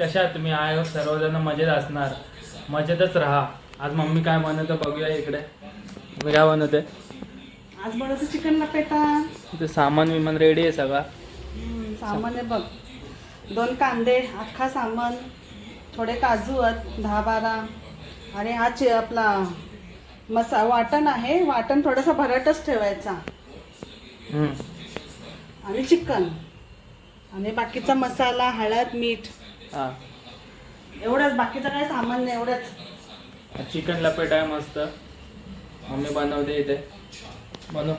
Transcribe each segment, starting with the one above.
कशा तुम्ही? I hope सर्वजण मजेत असणार. मजेतच राहा. आज मम्मी काय बनवतं बघूया इकडे. मम्मी काय बनवते? आज बनवतो चिकन लपेटा ते सामान विमान रेडी आहे सगळा. सामान आहे बघ. दोन कांदे अख्खा सामान थोडे काजू आहेत दहा बारा आणि हा चे आपला मसा वाटण आहे. वाटण थोडंसं भरटच ठेवायचा. आणि चिकन. आणि बाकीचा मसाला हळद मीठ. हा. एवढंच बाकीचं काय सामान नाही एवढंच. चिकन लपेट आहे मस्त. मम्मी बनवते इथे. बनव.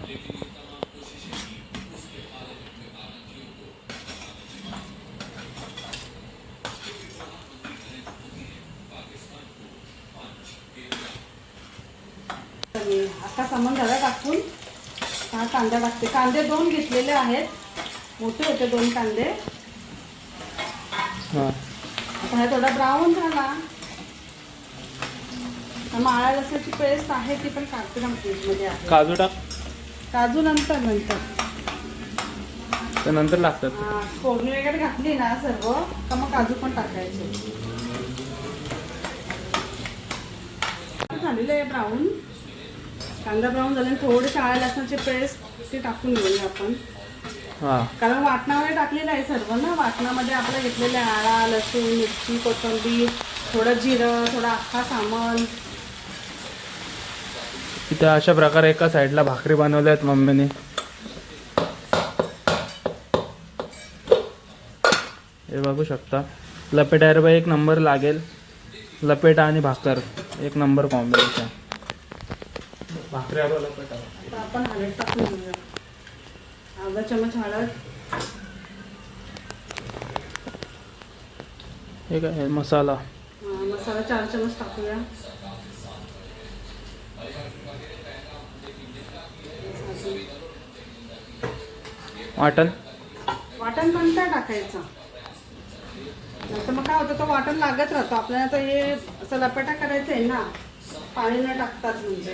अख्खा सामान झाला टाकून. हा कांदा टाकते. कांदे दोन घेतलेले आहेत. मोठे होते दोन कांदे. हा. आता हा थोडा ब्राऊन झाला. तर माळा लसणाची पेस्ट आहे ती पण काढते ना फ्रीजमध्ये आहे. काजू टाक. काजू नंतर नंतर. तर नंतर लागतात. हा, फोडणी वगैरे घातली ना सर्व का मग काजू पण टाकायचे. झालेलं आहे ब्राऊन. कांदा ब्राऊन झाले थोडी काळ्या लसणाची पेस्ट ती टाकून घेऊया आपण. कारण वाटणामध्ये टाकलेलं आहे सर्व ना. वाटणामध्ये आपलं घेतलेलं आहे आळा लसूण मिरची कोथिंबीर थोडं जिरं थोडं अख्खा सामान. इथे अशा प्रकारे एका साईडला भाकरी बनवल्या आहेत मम्मीने. हे बघू शकता. लपेट अरे बाई एक नंबर लागेल. लपेटा आणि भाकर एक नंबर कॉम्बिनेशन भाकरी आलो लपेटा आपण टाकून अर्धा चमच हळद. हे काय मसाला. मसाला चार चमच टाकूया. वाटण? वाटण पण काय टाकायचं. नाहीतर मग काय होतं तो वाटण लागत राहतो. आपल्याला तर हे असं लपेटा करायचं आहे ना पाणी न टाकताच म्हणजे.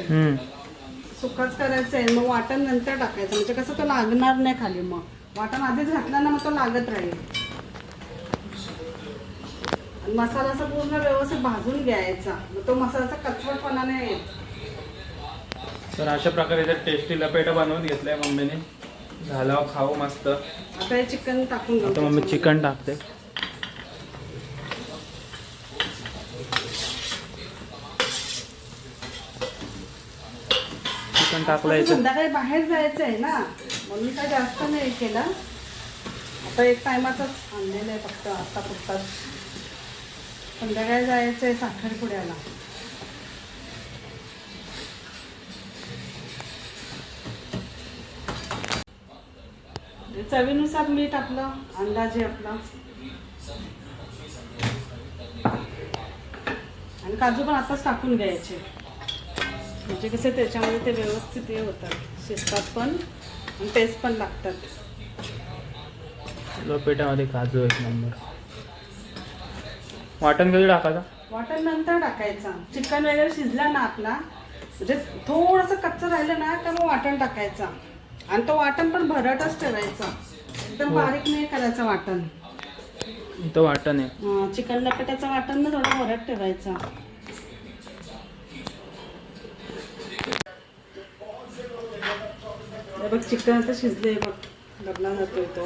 सुकच करायचं आहे मग वाटण नंतर टाकायचं. म्हणजे कसं तो लागणार नाही खाली मग. वाटण आधीच घातलं ना मग तो लागत राहील. आणि मसाला असा पूर्ण व्यवस्थित भाजून घ्यायचा. मग तो मसाल्याचा कचवटपणा नाही येत. तर अशा प्रकारे इथे टेस्टी लपेटा बनवून घेतलाय मम्मीने झाल्यावर खाऊ मस्त. आता हे चिकन टाकून आता मम्मी. चिकन टाकते. चिकन टाकलं याच्यात संध्याकाळी बाहेर जायचं आहे ना म्हणून काय जास्त नाही केलं. आता एक टायमाचाच आणलेलं आहे फक्त आता पुरताच संध्याकाळी जायचं आहे साखरपुड्याला चवीनुसार मीठ आपलं अंदाजे आपला. आणि काजू पण आताच टाकून घ्यायचे. म्हणजे कसे त्याच्यामध्ये ते व्यवस्थित हे होतात. शिजतात पण आणि टेस्ट पण लागतात. लपेटामध्ये काजू एक नंबर वाटण कधी टाकायचं? वाटण नंतर टाकायचा. चिकन वगैरे शिजला ना आपला म्हणजे थोडंसं कच्चं राहिलं ना का मग वाटण टाकायचा. आणि तो वाटण पण भरटच ठेवायचा. एकदम हो. बारीक नाही करायचं वाटण. इथं वाटण आहे. चिकन लपेट्याचं वाटण ना थोडं भरट ठेवायचा. हे बघ चिकन आता शिजले बघ. डबला जातोय तो.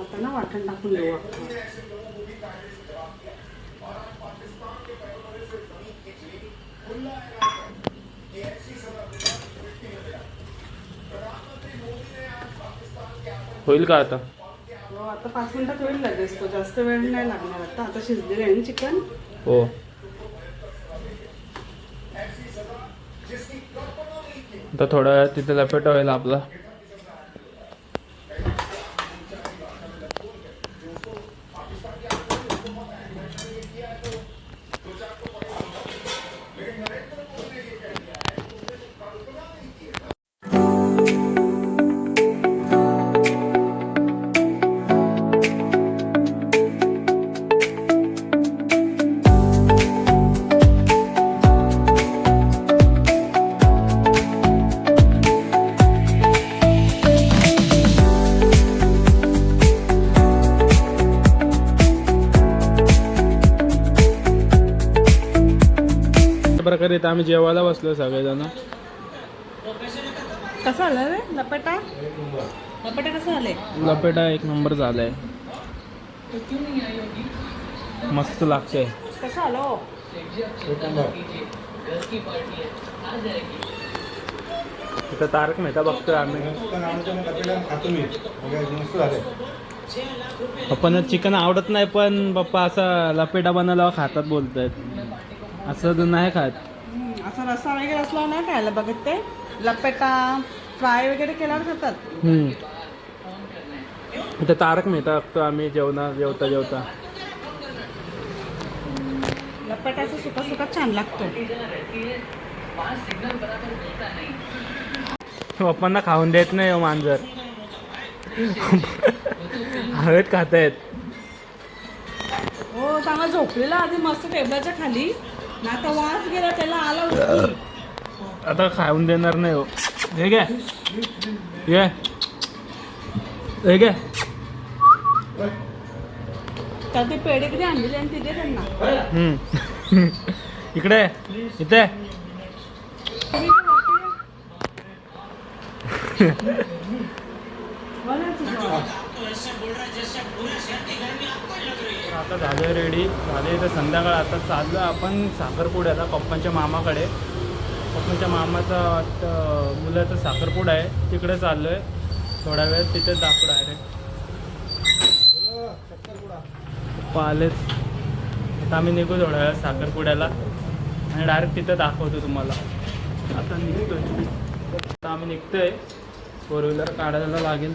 आता ना वाटण टाकून देऊ आपण. होईल का आता? हो आता पाच मिनिटात होईल लगेच. तो जास्त वेळ नाही लागणार आता. आता शिजलेलं आहे ना चिकन? हो. आता थोडा तिथे लपेटा होईल आपला. इथं आम्ही जेवायला बसलो सगळेजण. कसं आलं रे? लपेटा? लपेटा कसं आले लपेटा एक नंबर झालाय. मस्त लागते कसं आलं हो? इथं तारक मेहता बघतोय आम्ही. झाले पप्पांना चिकन आवडत नाही पण पप्पा असा लपेटा बनवला खातात बोलतात असं नाही खात. असा रस्सा वगैरे असला नाही खायला बघत ते? लपेटा फ्राय वगैरे केल्यावर खातात. हम्म. इथं तारक मेहता बघतो आम्ही जेवणा जेवता जेवता. लपेटाचा सुका सुका छान लागतो. पप्पांना खाऊन देत नाही हो मांजर. हवेत खातायत. हो चांगला झोपलेला आधी मस्त टेबलाच्या खाली. ना आता वास गेला त्याला आला आता खाऊन देणार नाही हो. हे घ्या. ये हे घ्या. तर ते पेडेगिरी आणलेली आणि तिथे त्यांना? हम्म. इकडे. इथे. आता झालं रेडी झाले तर संध्याकाळ आता चाललो आपण साखरपुड्याला पप्पांच्या मामाकडे. पप्पांच्या मामाचा वाटतं मुलाचं साखरपुडा आहे. तिकडे चाललो आहे थोडा वेळ तिथे दाखव डायरेक्ट पप्पा आलेच आता आम्ही निघू थोड्या वेळात साखरपुड्याला. आणि डायरेक्ट तिथं दाखवतो तुम्हाला. आता निघतोय. आता आम्ही निघतोय. फोर व्हीलर काढायला लागेल.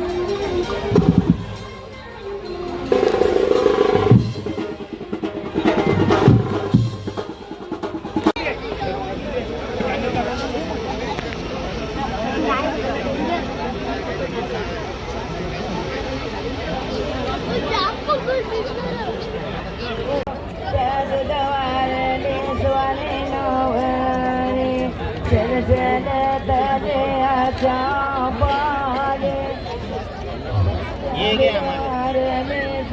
नमो नमः नाय नमः नैवेद्यं निवेदयामि उत्तरास्तमुखकर प्रक्षालनं समर्पयामि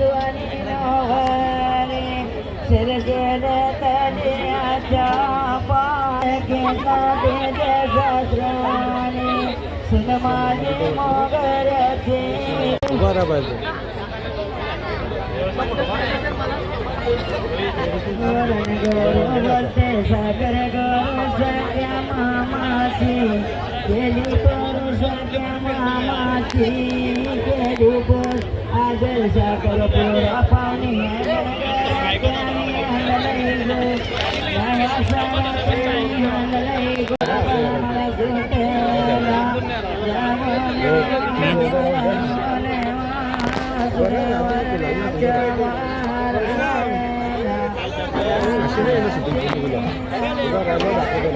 ग्रह kubur Azel sa kulupur Apani Terima kasih.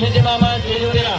मुलीचे मामा जेजुरिया